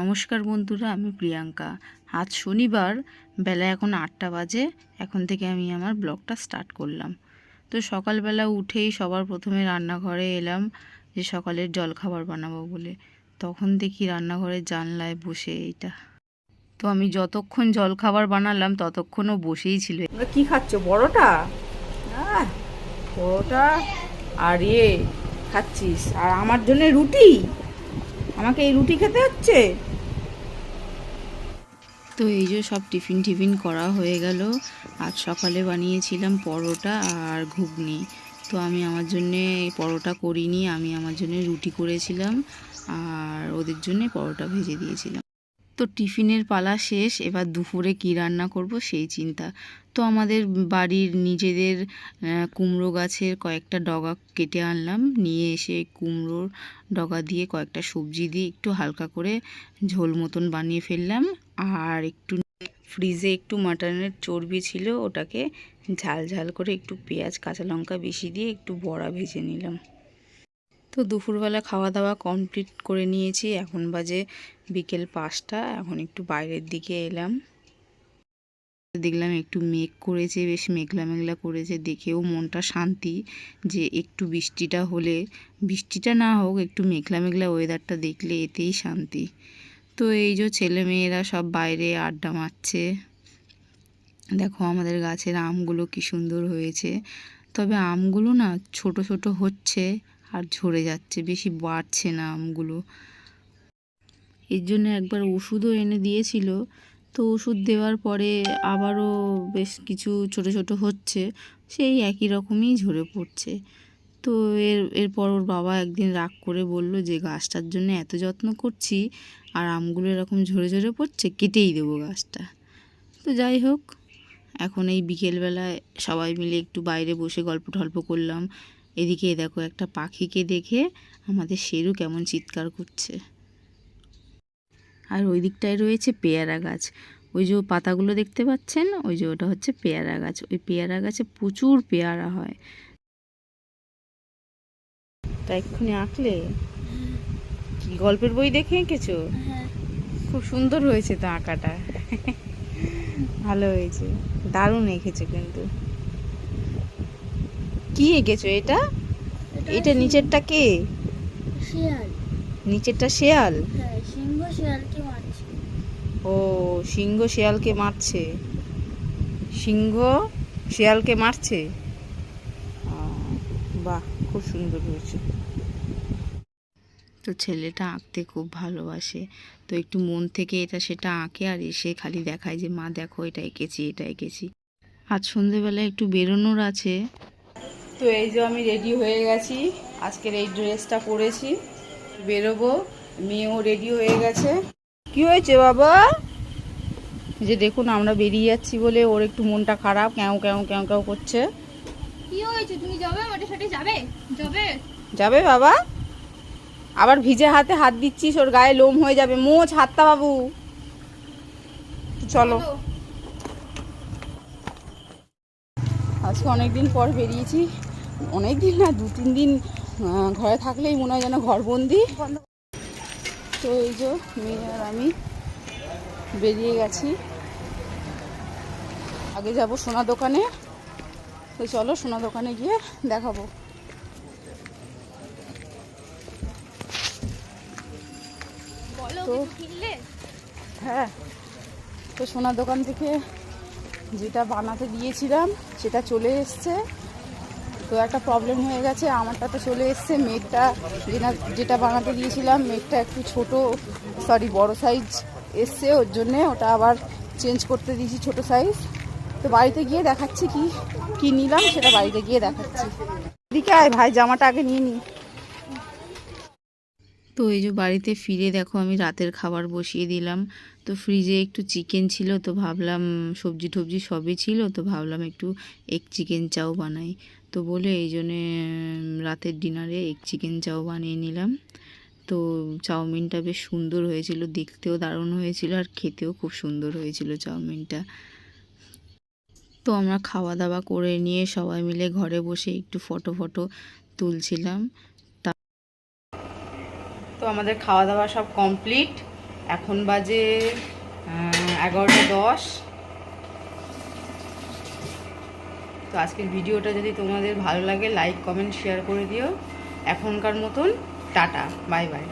নমস্কার বন্ধুরা, আমি প্রিয়াঙ্কা। আজ শনিবার, বেলা এখন আটটা বাজে, এখন থেকে আমি আমার ব্লগটা স্টার্ট করলাম। তো সকালবেলা উঠেই সবার প্রথমে রান্নাঘরে এলাম যে সকালের জলখাবার বানাবো বলে। তখন দেখি রান্নাঘরের জানলায় বসে এইটা। তো আমি যতক্ষণ জলখাবার বানালাম, ততক্ষণও বসেই ছিল। কি খাচ্ছ? বড়টা বড়টা আর ইয়ে খাচ্ছিস। আর আমার জন্য রুটি? আমাকে এই রুটি খেতে হচ্ছে? তো এই যে সব টিফিন টিফিন করা হয়ে গেল। আজ সকালে বানিয়েছিলাম পরোটা আর ঘুগনি। তো আমি আমার জন্যে পরোটা করিনি, আমি আমার জন্য রুটি করেছিলাম আর ওদের জন্যে পরোটা ভেজে দিয়েছিলাম। তো টিফিনের পালা শেষ, এবার দুপুরে কী রান্না করব সেই চিন্তা। তো আমাদের বাড়ির নিজেদের কুমড়ো গাছের কয়েকটা ডগা কেটে আনলাম, নিয়ে এসে কুমড়োর ডগা দিয়ে কয়েকটা সবজি দিয়ে একটু হালকা করে ঝোল মতন বানিয়ে ফেললাম। আর একটু ফ্রিজে একটু মাটনের চর্বি ছিল, ওটাকে ঝাল ঝাল করে একটু পেঁয়াজ, কাঁচা লঙ্কা বেশি দিয়ে একটু বড়া ভেজে নিলাম। তো দুপুরবেলা খাওয়া দাওয়া কমপ্লিট করে নিয়েছি। এখন বাজে বিকেল পাঁচটা। এখন একটু বাইরের দিকে এলাম। দেখলাম একটু মেঘ করেছে, বেশ মেঘলা মেঘলা করেছে। দেখেও মনটা শান্তি যে একটু বৃষ্টিটা হলে, বৃষ্টিটা না হোক, একটু মেঘলা মেঘলা ওয়েদারটা দেখলে এতেই শান্তি। তো এই যে ছেলে মেয়েরা সব বাইরে আড্ডা মারছে। দেখো আমাদের গাছের আমগুলো কি সুন্দর হয়েছে। তবে আমগুলো না ছোট ছোট হচ্ছে। আর ঝরে যাচ্ছে, বেশি বাড়ছে না আমগুলো। এর জন্য একবার ওষুধও এনে দিয়েছিল। তো ওষুধ দেওয়ার পরে আবারও বেশ কিছু ছোট ছোট হচ্ছে, সেই একই রকমই ঝরে পড়ছে। তো এর, এরপর ওর বাবা একদিন রাগ করে বলল যে, গাছটার জন্য এত যত্ন করছি, আর আমগুলো এরকম ঝরে ঝরে পড়ছে, কেটেই দেবো গাছটা। তো যাই হোক, এখন এই বিকেলবেলায় সবাই মিলে একটু বাইরে বসে গল্প টল্প করলাম। এদিকে দেখো একটা পাখিকে দেখে আমাদের শেরু কেমন চিৎকার করছে। আর ওই দিকটায় রয়েছে পেয়ারা গাছ। ওই যে পাতাগুলো দেখতে পাচ্ছেন ওই যে ওটা হচ্ছে পেয়ারা গাছ। ওই পেয়ারা গাছে প্রচুর পেয়ারা হয়। তা এক্ষুনি আঁকলে? কি গল্পের বই দেখে এঁকেছো? খুব সুন্দর হয়েছে তো আঁকাটা। ভালো হয়েছে। দারুণ এঁকেছো কিন্তু। কি এঁকেছো এটা? এটা নিচেরটা কে? শিয়াল। নিচেরটা শেয়াল? হ্যাঁ সিংহ শিয়ালকে মারছে। ও সিংহ শেয়ালকে মারছে। সিংহ শেয়ালকে মারছে? বাহ খুব সুন্দর হয়েছে। তো ছেলেটা আঁকতে খুব ভালোবাসে। তো একটু মন থেকে এটা সেটা আঁকে আর এসে খালি দেখায় যে মা দেখো এটা এঁকেছি এটা এঁকেছি। আজ সন্ধেবেলা একটু বেরোনোর আছে। তো এই যে আমি রেডি হয়ে গেছি। আজকের এই ড্রেসটা পরেছি। বেরোবো। মেয়েও রেডি হয়ে গেছে। কি হয়েছে বাবা? যে দেখুন আমরা বেরিয়ে যাচ্ছি বলে ওর একটু মনটা খারাপ কেউ কেউ কেউ কেউ করছে। কি হয়েছে? তুমি যাবে? মাঠে সাথে যাবে? যাবে? যাবে বাবা? আবার ভিজে হাতে হাত দিচ্ছিস ওর গায়ে লোম হয়ে যাবে। মোচ হাতটা বাবু। চলো। আজকে অনেক দিন পর বেরিয়েছি। অনেক দিন না দু তিন দিন ঘরে থাকলেই মনে হয় যেন ঘরবন্দি। তো এই যে মেয়ে আর আমি বেরিয়ে গেছি। আগে যাব সোনা দোকানে। তো চলো সোনা দোকানে গিয়ে দেখাবো। তো হ্যাঁ তো সোনার দোকান থেকে যেটা বানাতে দিয়েছিলাম সেটা চলে এসছে। তো একটা প্রবলেম হয়ে গেছে। আমারটা তো চলে এসছে। মেঘটা যেটা বানাতে দিয়েছিলাম মেঘটা একটু ছোট সরি বড় সাইজ এসছে। ওর জন্যে ওটা আবার চেঞ্জ করতে দিয়েছি ছোট সাইজ তো বাড়িতে গিয়ে দেখাচ্ছি কি কি নিলাম, সেটা বাড়িতে গিয়ে দেখাচ্ছি। এদিকে আয় ভাই, জামাটা আগে নিয়ে নি। তো এই যে বাড়িতে ফিরে দেখো আমি রাতের খাবার বসিয়ে দিলাম। তো ফ্রিজে একটু চিকেন ছিল, তো ভাবলাম সবজি টবজি সবই ছিল, তো ভাবলাম একটু এগ চিকেন চাও বানাই। তো বলে এই জন্যে রাতের ডিনারে এগ চিকেন চাও বানিয়ে নিলাম। তো চাউমিনটা বেশ সুন্দর হয়েছিল, দেখতেও দারুণ হয়েছিল আর খেতেও খুব সুন্দর হয়েছিল চাউমিনটা। তো আমরা খাওয়া দাওয়া করে নিয়ে সবাই মিলে ঘরে বসে একটু ফটো ফটো তুলছিলাম। তো আমাদের খাওয়া দাওয়া সব কমপ্লিট এখন বাজে এগারোটা দশ। তো আজকের ভিডিওটা যদি তোমাদের ভালো লাগে লাইক কমেন্ট শেয়ার করে দিও। এখনকার মতন টাটা বাই বাই